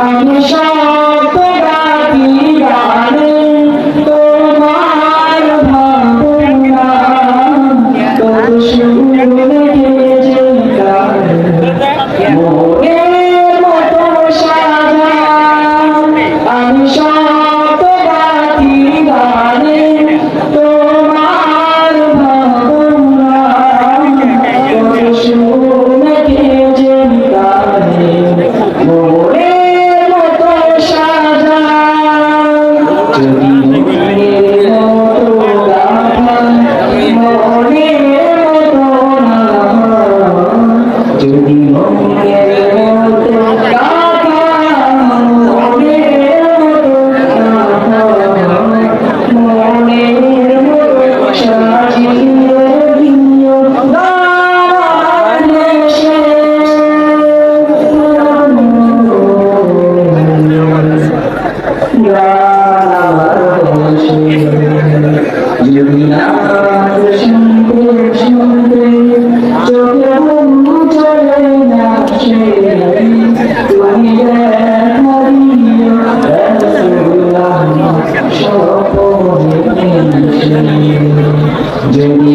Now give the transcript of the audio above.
আমি সব রাতি গানে তোমার ভাবনা কত সুন্দর Jean সপনে যদি